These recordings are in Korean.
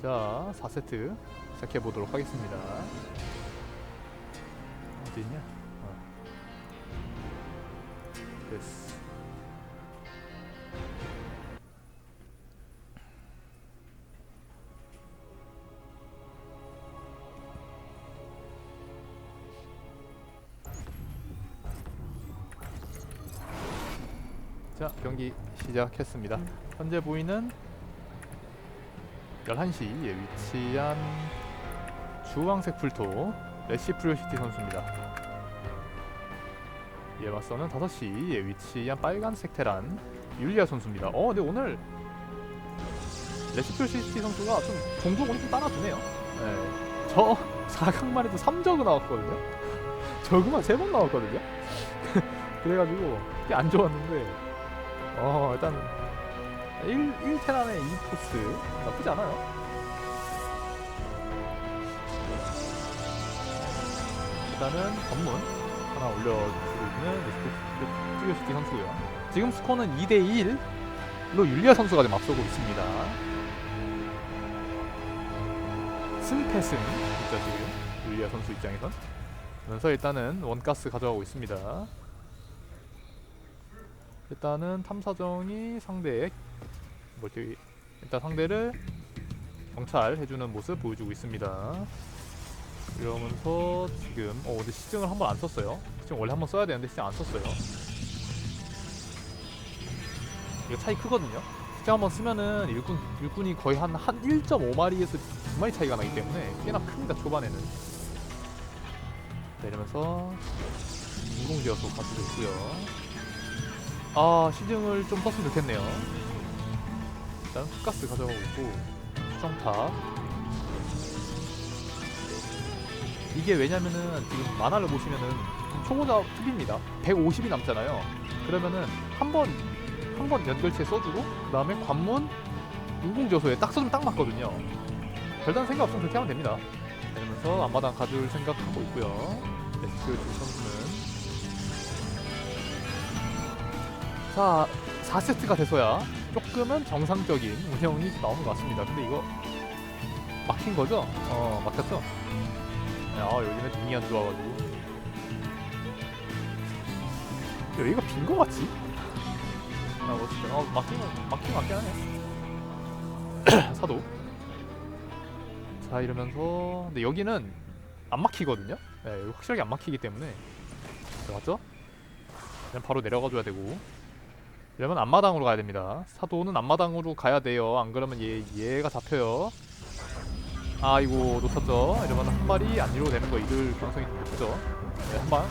자, 4세트 시작해 보도록 하겠습니다. 어디 있냐? 어. 됐어. 자, 경기 시작했습니다. 현재 보이는 11시에 위치한 주황색 풀토 레시 프리오시티 선수입니다. 이에 맞서는 5시에 위치한 빨간색 테란 율리아 선수입니다. 어, 근데 오늘 레시 프리오시티 선수가 좀 종종 오늘 좀 따라주네요. 네. 저 4강만 해도 3저그 나왔거든요. 저그만 3번 나왔거든요. 그래가지고 꽤 안 좋았는데 어 일단 1, 1테란의 2포스 나쁘지 않아요. 일단은 검문 하나 올려주고 있는 스튜디오시티 선수고요. 지금 스코어는 2대1로 율리아 선수가 지금 앞서고 있습니다. 승패승 있죠 지금 율리아 선수 입장에선. 그래서 일단은 원가스 가져가고 있습니다. 일단은 탐사정이 상대의 뭐지 일단 상대를 경찰해주는 모습 보여주고 있습니다. 이러면서 지금 어 근데 시증을 한 번 안 썼어요. 시증 원래 한 번 써야 되는데 시증 안 썼어요. 이거 차이 크거든요. 시증 한 번 쓰면은 일꾼 일꾼이 거의 한 한 1.5마리에서 2마리 차이가 나기 때문에 꽤나 큽니다 초반에는. 자 이러면서 인공지어서 가지고 있고요. 아 시증을 좀 썼으면 좋겠네요. 일단 흑가스 가져가고 있고 수정탑 이게 왜냐면은 지금 만화를 보시면은 초보자 투비입니다. 150이 남잖아요. 그러면은 한 번 한 번 연결체 써주고 그 다음에 관문 인공조소에 딱 써주면 딱 맞거든요. 별다른 생각 없으면 그렇게 하면 됩니다. 이러면서 앞마당 가줄 생각하고 있고요. 레스큐 선수는 자 4세트가 돼서야 조금은 정상적인 운영이 나오는 것 같습니다. 근데 이거 막힌 거죠? 어 막혔죠? 아 요즘에 눈이 안 좋아가지고 여기가 빈 거 같지? 아 멋있다 어 막힌 거거 같긴 하네 사도 자 이러면서 근데 여기는 안 막히거든요? 네 확실하게 안 막히기 때문에 자, 맞죠? 그냥 바로 내려가 줘야 되고 이러면 앞마당으로 가야 됩니다. 사도는 앞마당으로 가야 돼요. 안 그러면 얘, 얘가 잡혀요. 아이고 놓쳤죠? 이러면 한 마리 안 이루고 되는 거 이럴 가능성이 높죠? 네, 한 방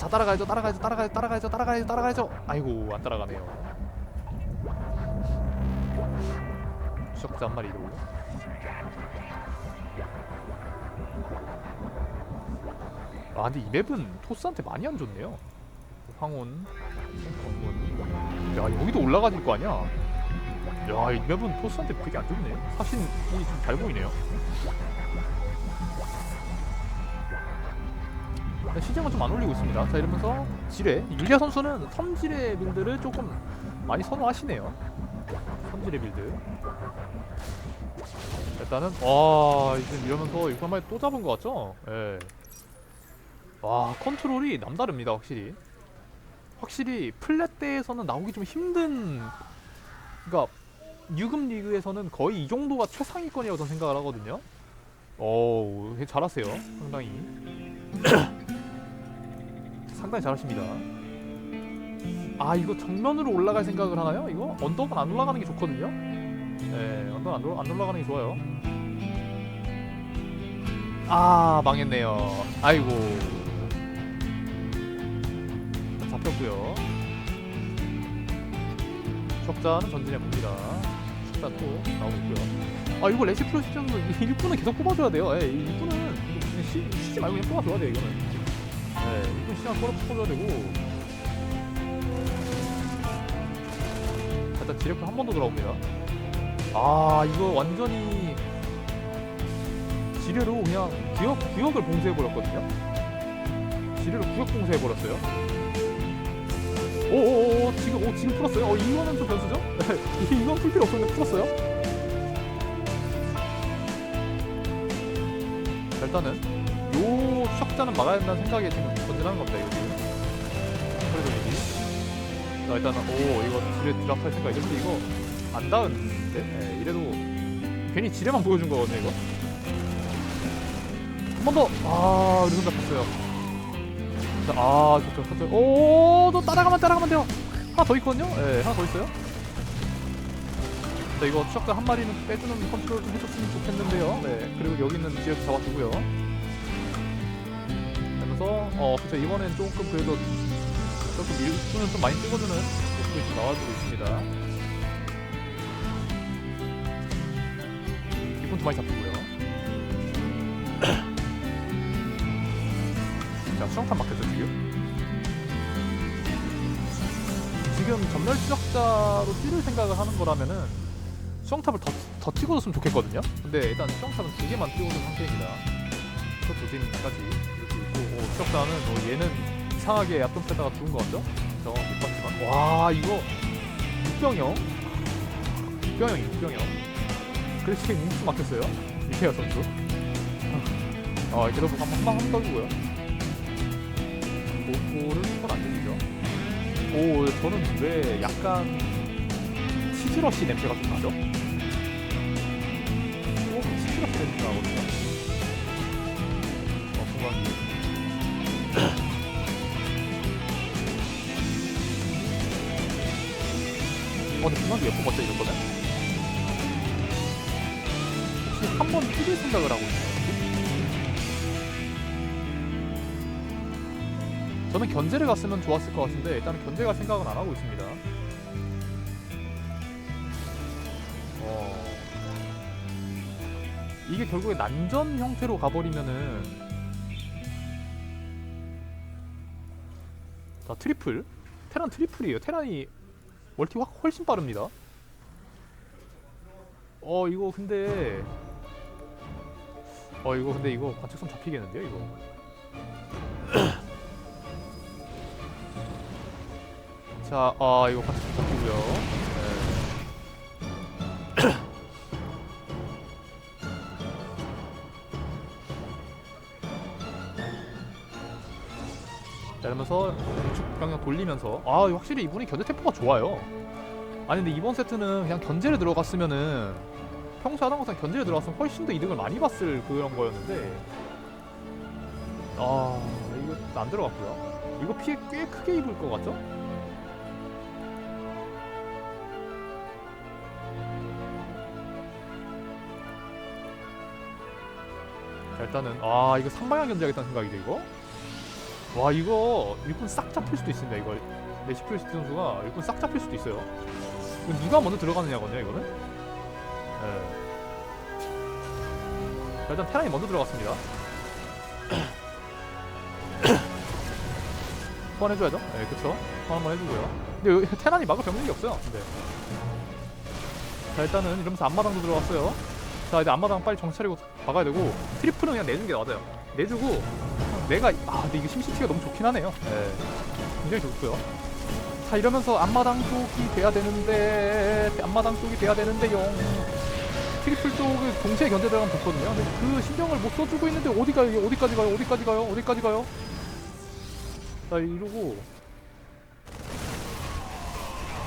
자 따라가야죠 따라가야죠 따라가야죠 따라가야죠 따라가야죠 따라가야죠. 아이고 안 따라가네요. 추적자 한 마리로 아 근데 이 맵은 토스한테 많이 안 좋네요. 황혼 야 여기도 올라가질 거 아니야 야, 이 맵은 토스한테 되게 안 좋네. 사신이 좀 잘 보이네요. 네, 시즌은 좀 안 올리고 있습니다. 자, 이러면서 지뢰. 율리아 선수는 섬지뢰 빌드를 조금 많이 선호하시네요. 섬지뢰 빌드. 일단은, 와, 지금 이러면서 이거 한 마리 또 잡은 것 같죠? 예. 와, 컨트롤이 남다릅니다, 확실히. 확실히 플랫 대에서는 나오기 좀 힘든 그러니까 유급 리그에서는 거의 이 정도가 최상위권이라고 저는 생각을 하거든요. 오, 잘하세요. 상당히. 상당히 잘하십니다. 아, 이거 정면으로 올라갈 생각을 하나요? 이거 언덕은 안 올라가는 게 좋거든요. 네, 언덕 안, 안 올라가는 게 좋아요. 아, 망했네요. 아이고. 잡혔고요. 적자는 전진해 봅니다. 일단 또 나오고 있고요. 아 이거 레시프로 시점으로 일꾼은 계속 뽑아줘야 돼요. 예, 이 일꾼은 그냥 쉬, 쉬지 말고 그냥 뽑아줘야 돼요 이거는. 예, 일꾼 시간 끌어 뽑아줘야 되고. 일단 지력도 한번더 들어옵니다. 아 이거 완전히 지뢰로 그냥 구역 구역을 봉쇄해 버렸거든요. 지뢰로 구역 봉쇄해 버렸어요. 오오오 지금 오 지금 풀었어요. 어 이거는 좀 변수죠? 이건 풀 필요 없었는데 풀었어요. 자, 일단은 요 추적자는 막아야 된다는 생각에 지금 전진하는 겁니다. 이거 지금 그래도 이기. 자 일단은 오 이거 지뢰 드랍할 생각 이런데 이거 안 닿은데 네, 이래도 괜히 지뢰만 보여준 거거든요 이거. 한 번 더! 아, 우리 손잡혔어요. 자, 아 좋죠 좋죠 오너 따라가면 따라가면 돼요. 하나 더 있거든요? 예 하나 더 있어요? 자 이거 추적자 한 마리는 빼주는 컨트롤 좀 해줬으면 좋겠는데요. 네 그리고 여기 있는 지역 잡아두고요. 그러면서 어 그쵸 이번엔 조금 그래도 조금 밀수는 좀 많이 찍어주는 모습이 좀 나와주고 있습니다. 이분도 많이 잡히고요 자 수정탄 막혔죠 지금 지금 전멸 추적자로 찌를 생각을 하는 거라면은 수정탑을 더, 더 찍어줬으면 좋겠거든요? 근데 일단 수정탑은 두 개만 찍어준 상태입니다. 저두 개까지 이렇게 있고 오, 추적자는 뭐 얘는 이상하게 앞동패다가 죽은 거 같죠? 저못 봤지만. 와 이거 육병형? 육병형 육병형. 그래서 지금 뭉치 막혔어요? 이태여 선수. 어 이렇게 보고 한번 한번 떠주고요 보고를 한번 안 들리죠 오 저는 왜 약간 치즈러시 냄새가 좀 나죠? 오 치즈러시 냄새 나거든요 어 공간이 어 근데 분명히 예쁜 것같 이랬거든? 혹시 한번 튀길 생각을 하고 있나요? 저는 견제를 갔으면 좋았을 것 같은데 일단은 견제 갈 생각은 안 하고 있습니다 어... 이게 결국에 난전 형태로 가버리면은 자 트리플 테란 트리플이에요 테란이 멀티 확 훨씬 빠릅니다. 어 이거 근데 어 이거 근데 이거 관측선 잡히겠는데요 이거. 자, 아 이거 관측선 잡히고요. 네. 자, 이러면서 우측 방향 돌리면서 아 확실히 이분이 견제 템포가 좋아요. 아니 근데 이번 세트는 그냥 견제를 들어갔으면은 평소 하던 것처럼 견제를 들어갔으면 훨씬 더 이득을 많이 봤을 그런 거였는데 아 이거 안 들어갔고요. 이거 피해 꽤 크게 입을 것 같죠? 일단은 아 이거 상방향 견제하겠다는 생각이죠 이거? 와 이거 일꾼 싹 잡힐 수도 있습니다 이거 레시피오 시티 선수가 일꾼 싹 잡힐 수도 있어요. 누가 먼저 들어가느냐거든요 이거는? 예. 자, 일단 테란이 먼저 들어갔습니다. 소환 해줘야죠? 예 그쵸. 소환 한번 해주고요. 근데 테란이 막을 병력이 없어요 근데. 자 일단은 이러면서 앞마당도 들어갔어요 자 이제 앞마당 빨리 차리고 박아야 되고 트리플은 그냥 내주는 게 맞아요. 내주고 내가 아 근데 이게 심시티가 너무 좋긴 하네요. 예 굉장히 좋고요. 자 이러면서 앞마당 쪽이 돼야 되는데 앞마당 쪽이 돼야 되는데요 트리플 쪽을 동시에 견제 들어가면 좋거든요. 근데 그 신경을 못 써주고 있는데 어디 가요? 이게 어디까지 가요? 어디까지 가요? 어디까지 가요? 자 이러고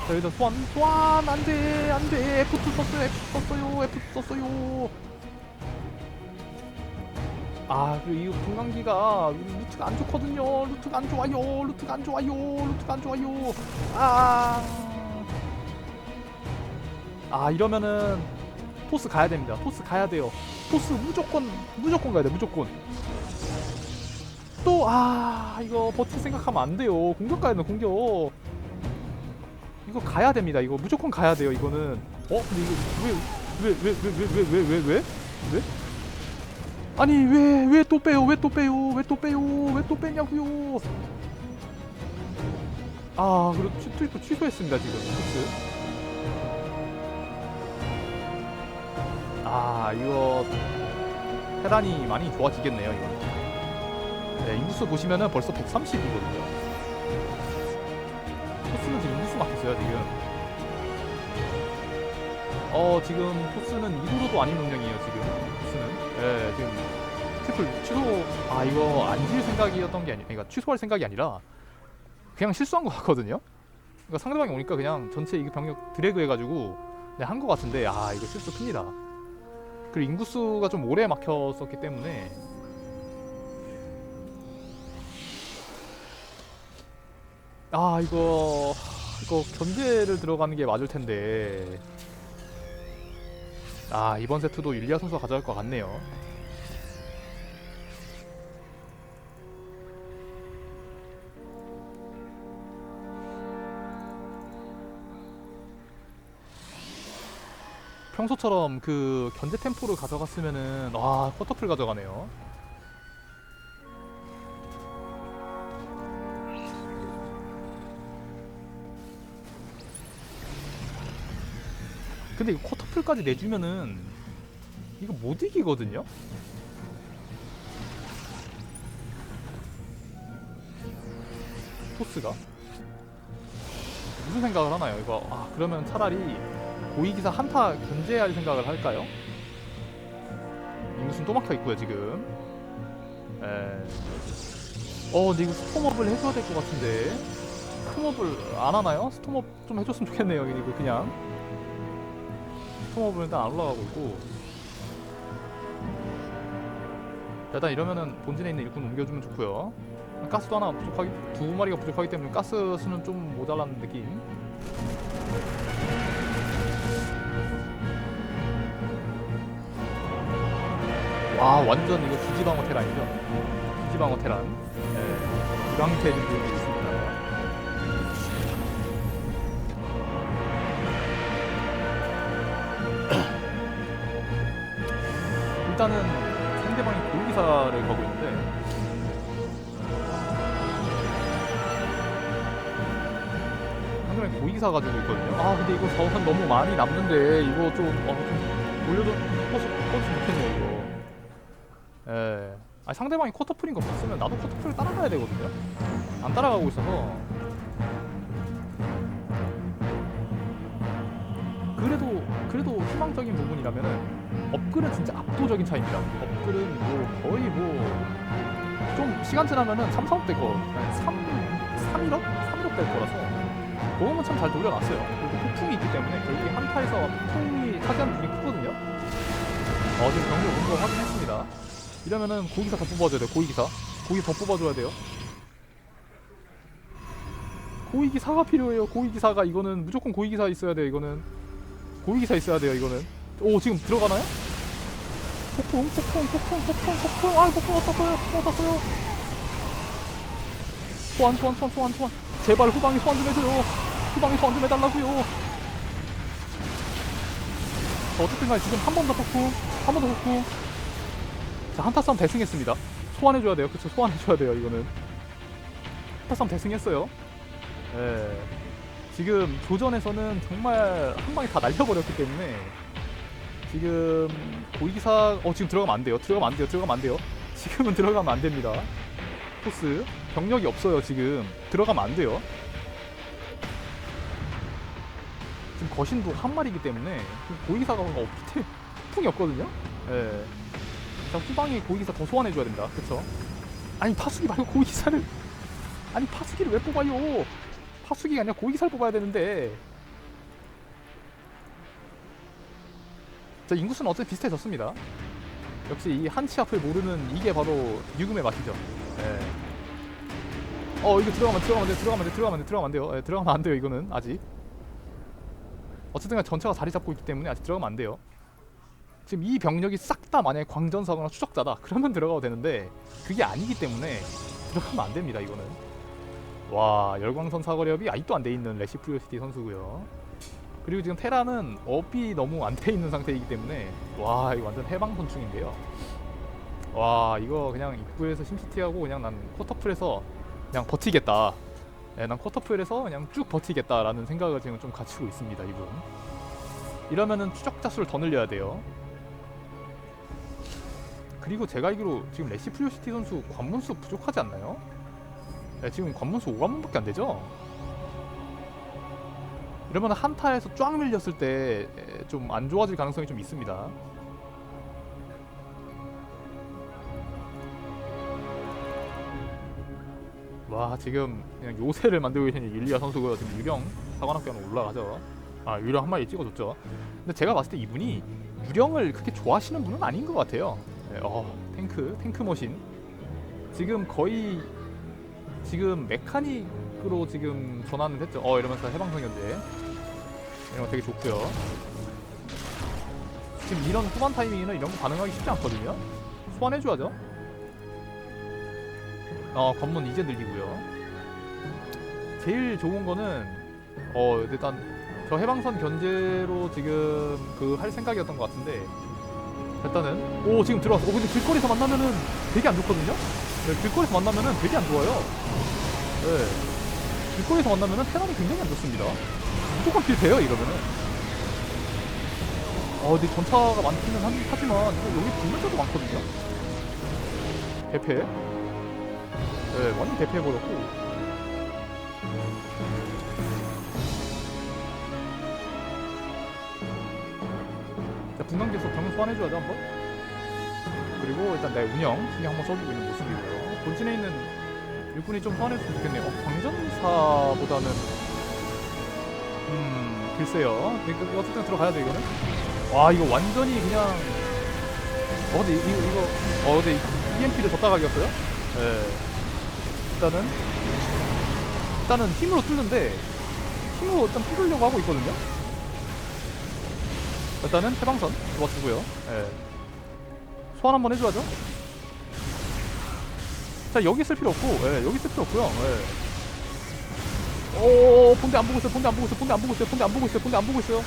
자 일단 소환 소환 안 돼 안 돼. F2 썼어요 F2 썼어요 F2 썼어요. 아 그리고 이 분광기가 루트가 안 좋거든요. 루트가 안 좋아요. 루트가 안 좋아요. 루트가 안 좋아요. 아, 아 이러면은 토스 가야 됩니다. 토스 가야 돼요. 토스 무조건 무조건 가야 돼 무조건. 또 아 이거 버틸 생각하면 안 돼요. 공격 가야 돼 공격 이거 가야 됩니다. 이거 무조건 가야 돼요 이거는. 어? 근데 이거 왜 왜 왜 왜 왜 왜 왜 왜 왜? 아니 왜 왜 또 빼요? 왜 또 빼요? 왜 또 빼요? 왜 또 빼냐고요? 아 그리고 취- 트위터 취소했습니다 지금. 토스 아 이거 테란이 많이 좋아지겠네요 이거. 네, 인구수 보시면은 벌써 130이거든요. 토스는 막혔어요 지금? 어 지금 토스는 이도저도 아닌 운명이에요 지금. 토스는. 예 지금 트리플 취소. 아 이거 안 지을 생각이었던 게 아니 그러니까 취소할 생각이 아니라 그냥 실수한 것 같거든요. 그러니까 상대방이 오니까 그냥 전체 이거 병력 드래그 해가지고 그냥 한것 같은데 아 이거 실수 큽니다. 그리고 인구수가 좀 오래 막혔었기 때문에. 아 이거 이거 견제를 들어가는 게 맞을 텐데 아 이번 세트도 율리아 선수가 가져갈 것 같네요. 평소처럼 그 견제 템포를 가져갔으면은 와 쿼터풀 가져가네요. 근데 이거 쿼터풀까지 내주면은 이거 못 이기거든요. 토스가 무슨 생각을 하나요? 이거 아 그러면 차라리 고위기사 한타 견제할 생각을 할까요? 인구순 또 막혀 있고요 지금. 에. 어 근데 이거 스톰업을 해줘야 될 것 같은데 스톰업을 안 하나요? 스톰업 좀 해줬으면 좋겠네요 이거 그냥. 스톰업은 일단 안 올라가고 있고. 자, 일단 이러면은 본진에 있는 일꾼 옮겨주면 좋고요. 가스도 하나 부족하기 두 마리가 부족하기 때문에 가스 수는 좀 모자란 느낌. 와 완전 이거 주지방어 테란이죠. 주지방어 테란. 예, 유랑태 일단은 상대방이 고기사를 가고 있는데 상대방이 고기사 가지고 있거든요. 아 근데 이거 자원 너무 많이 남는데 이거 좀, 어, 좀 올려도 퍼스 못했네 이거. 예. 아 상대방이 쿼터풀인 거 봤으면 나도 쿼터풀 따라가야 되거든요. 안 따라가고 있어서. 그래도 그래도 희망적인 부분이라면은 업글은 진짜 압도적인 차이입니다. 업글은 뭐 거의 뭐 좀 시간 지나면은 3, 4억 될 거, 3, 3일업? 3일업 될 거라서 그거는 참잘 돌려놨어요. 그리고 폭풍이 있기 때문에 결국에 한타에서 폭풍이 차지하는 분이 크거든요. 어, 지금 경기 온거 확인했습니다. 이러면은 고기사 더 뽑아줘야 돼요. 고기사. 고기 더 뽑아줘야 돼요. 고위기사가 필요해요. 고위기사가 이거는 무조건 고위기사 있어야 돼요. 이거는 고위기사 있어야 돼요. 이거는. 오 지금 들어가나요? 폭풍 폭풍 폭풍 폭풍 폭풍 아 폭풍 어떻어요? 어떻어요? 소환 소환 소환 소환 소환 제발 후방에 소환 좀 해줘요. 후방에 소환 좀 해달라고요. 자, 어쨌든 간에 지금 한 번 더 폭풍 한 번 더 폭풍 자 한타 싸움 대승했습니다. 소환해줘야 돼요. 그쵸 소환해줘야 돼요. 이거는 한타 싸움 대승했어요. 예. 지금 조전에서는 정말 한 방에 다 날려버렸기 때문에 지금 고위기사 어 지금 들어가면 안 돼요. 들어가면 안 돼요. 들어가면 안 돼요. 지금은 들어가면 안 됩니다. 토스 병력이 없어요. 지금 들어가면 안 돼요. 지금 거신도 한 마리이기 때문에 고위기사가 어, 밑에 풍이 없거든요. 예. 자 후방에 고위기사 더 소환해줘야 됩니다. 그쵸? 아니 파수기 말고 고위기사를 아니 파수기를 왜 뽑아요? 파수기가 아니라 고위기사를 뽑아야 되는데 자 인구수는 어차피 비슷해졌습니다. 역시 이 한치 앞을 모르는 이게 바로 유금의 맛이죠. 예. 어 이거 들어가면 들어가면 안돼 들어가면 안돼 들어가면 안돼 들어가면 안 돼요. 예, 들어가면 안 돼요 이거는 아직. 어쨌든 간에 전체가 자리 잡고 있기 때문에 아직 들어가면 안 돼요. 지금 이 병력이 싹 다 만약에 광전사거나 추적자다. 그러면 들어가도 되는데 그게 아니기 때문에 들어가면 안 됩니다 이거는. 와 열광선 사거리업이 아직도 안 돼 있는 레시프리오시티 선수고요. 그리고 지금 테라는 업이 너무 안 돼 있는 상태이기 때문에 와 이거 완전 해방선충인데요. 와 이거 그냥 입구에서 심시티하고 그냥 난 쿼터풀에서 그냥 버티겠다. 예, 난 쿼터풀에서 그냥 쭉 버티겠다라는 생각을 지금 좀 갖추고 있습니다 이분. 이러면은 추적자 수를 더 늘려야 돼요. 그리고 제가 알기로 지금 레시프리오시티 선수 관문수 부족하지 않나요? 네, 지금 관문수 5관문밖에 안 되죠? 이러면 한타에서 쫙 밀렸을 때 좀 안 좋아질 가능성이 좀 있습니다. 와 지금 그냥 요새를 만들고 계신 율리아 선수고요. 지금 유령 사관학교 안 올라가죠. 아 유령 한 마리 찍어줬죠. 근데 제가 봤을 때 이분이 유령을 그렇게 좋아하시는 분은 아닌 것 같아요. 네, 어 탱크 탱크 머신 지금 거의 지금 메카닉으로 지금 전환을 했죠. 어 이러면서 해방선 견제 이런 거 되게 좋고요. 지금 이런 후반 타이밍에는 이런 거 반응하기 쉽지 않거든요. 소환해줘야죠. 어 관문 이제 늘리고요. 제일 좋은 거는 어 일단 저 해방선 견제로 지금 그 할 생각이었던 것 같은데 일단은 오 지금 들어왔어. 오 근데 길거리에서 만나면은 되게 안 좋거든요. 네, 길거리에서 만나면은 되게 안 좋아요. 네. 길거리에서 만나면은 테란이 굉장히 안 좋습니다. 무조건 필패요 이러면은. 어 근데 전차가 많기는 한- 하지만 여기 분면자도 많거든요. 대패. 네, 완전 대패해버렸고. 자, 분광기에서 병 소환해줘야죠, 한번. 그리고 일단 내 운영 신경 한번 써주고 있는 모습이고요. 본진에 있는 일꾼이 좀 소환해줬으면 좋겠네요. 어, 광전사보다는, 음, 글쎄요. 그러니까 어쨌든 들어가야 돼, 이거는. 와, 이거 완전히 그냥. 어, 근데 이 거, 이거, 어, 근데 EMP를 줬다 가기였어요? 예. 일단은 일단은 힘으로 뚫는데 힘으로 일단 뚫으려고 하고 있거든요. 일단은 해방선 좋아주고요. 예. 소환 한번 해줘야죠. 자 여기 있을 필요 없고, 예, 여기 있을 필요 없고요. 예. 오, 본대 안 보고 있어요. 본대 안 보고 있어요. 본대 안 보고 있어요. 본대 안 보고 있어요. 본대 안 보고 있어요.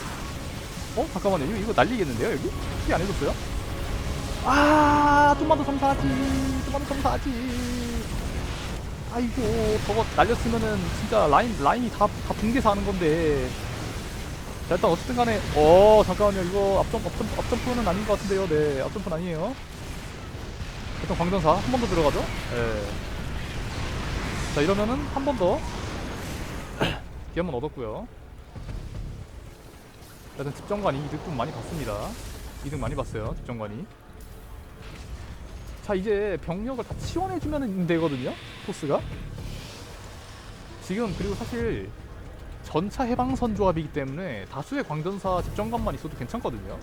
어 잠깐만요. 이거, 날리겠는데요 여기? 수리 안 해줬어요? 아, 좀만 더 점사하지. 좀만 더 점사하지. 아이고, 저거 날렸으면은 진짜 라인 라인이 다, 다 붕괴사 하는 건데. 자, 일단 어쨌든 간에, 어, 잠깐만요. 이거 앞점, 앞점, 앞점프는 아닌 것 같은데요. 네, 앞점프는 아니에요. 일단 광전사 한 번 더 들어가죠. 예. 자, 이러면은 한 번 더. 기한번 얻었고요. 일단 집정관이 이득 좀 많이 봤습니다. 이득 많이 봤어요. 집정관이. 자 이제 병력을 다 치원해주면 되거든요 토스가 지금 그리고 사실 전차 해방선 조합이기 때문에 다수의 광전사 집정관만 있어도 괜찮거든요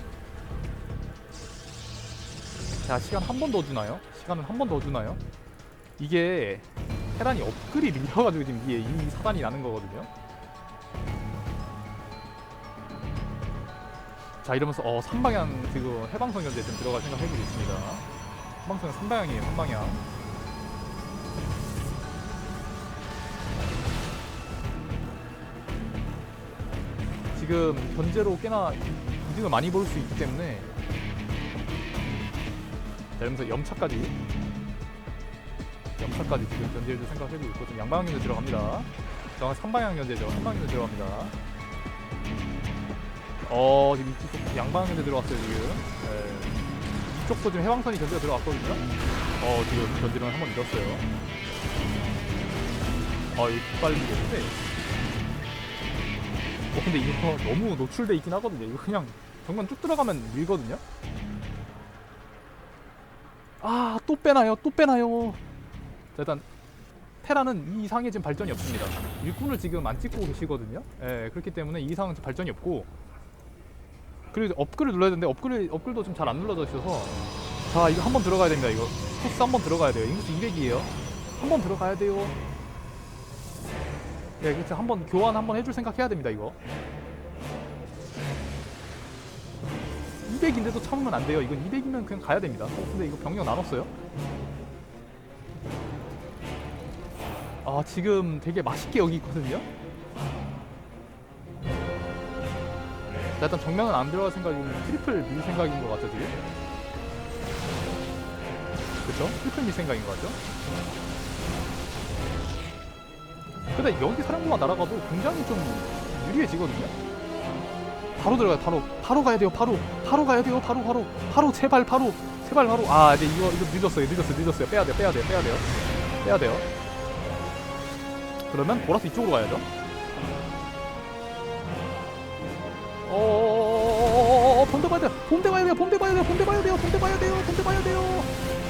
자 시간 한 번 더 주나요? 시간은 한 번 더 주나요? 이게 테란이 업글이 밀려가지고 지금 이게 이 사단이 나는 거거든요 자 이러면서 어 3방향 지금 해방선 견제 좀 들어갈 생각 해보고 있습니다 한방성은 3방향이에요 3방향 지금 견제로 꽤나 이득을 많이 볼 수 있기 때문에 자 이러면서 염차까지 염차까지 지금 견제해줄 생각해보고 있고 좀 양방향 견제 들어갑니다 정확히 3방향 견제죠 3방향 견제 들어갑니다 어 지금 이쪽 양방향 견제 들어갔어요 지금 네. 이쪽도 지금 해방선이 견제가 들어갔거든요. 어 지금 견제는 한번 잃었어요. 아 이거 빨리겠는데. 어 근데 이거 너무 노출돼 있긴 하거든요. 이거 그냥 정면 쭉 들어가면 밀거든요. 아 또 빼나요? 또 빼나요? 자, 일단 테라는 이 이상의 지금 발전이 없습니다. 일꾼을 지금 안 찍고 계시거든요. 예, 그렇기 때문에 이 이상은 발전이 없고 그리고 업글을 눌러야 되는데 업글 업글도 좀 잘 안 눌러져 있어서 자 이거 한 번 들어가야 됩니다 이거 코스 한 번 들어가야 돼요 인구수 200이에요 한 번 들어가야 돼요 네 그렇죠 한번 교환 한번 해줄 생각 해야 됩니다 이거 200인데도 참으면 안 돼요 이건 200이면 그냥 가야 됩니다 어, 근데 이거 병력 나눴어요 아 지금 되게 맛있게 여기 있거든요 자, 일단 정면은 안 들어갈 생각이고 트리플 밀 생각인 것 같죠 지금? 그쵸? 트리플 밀 생각인 것 같죠? 근데 여기 사령부가 날아가도 굉장히 좀 유리해지거든요? 바로 들어가요 바로 바로 가야 돼요 바로 바로 가야 돼요 바로 바로 바로 제발 바로 제발 바로 아 네, 이거 이거 늦었어요 늦었어요 늦었어요 빼야 돼요 빼야 돼요 빼야 돼요 빼야 돼요 그러면 보라스 이쪽으로 가야죠 어어어어어어어 본대 봐야 돼 본대 봐야 돼요 본대 봐야 돼요 본대 봐야 돼요 본대 봐야 돼요 본대 봐야 돼요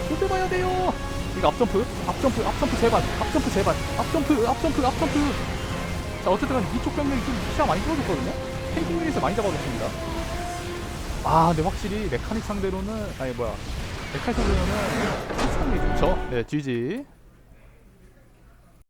본대 봐야 돼요 이거 앞점프 앞점프 앞점프 제발 앞점프 제발 앞점프 앞점프 앞점프 자 어쨌든 이쪽 병력이 좀 시야 많이 줄어졌거든요 유닛을 많이 잡아줬습니다. 아 근데 확실히 메카닉 상대로는 아니 뭐야. 메카닉 상대로는 시스템이 좋죠. 네 GG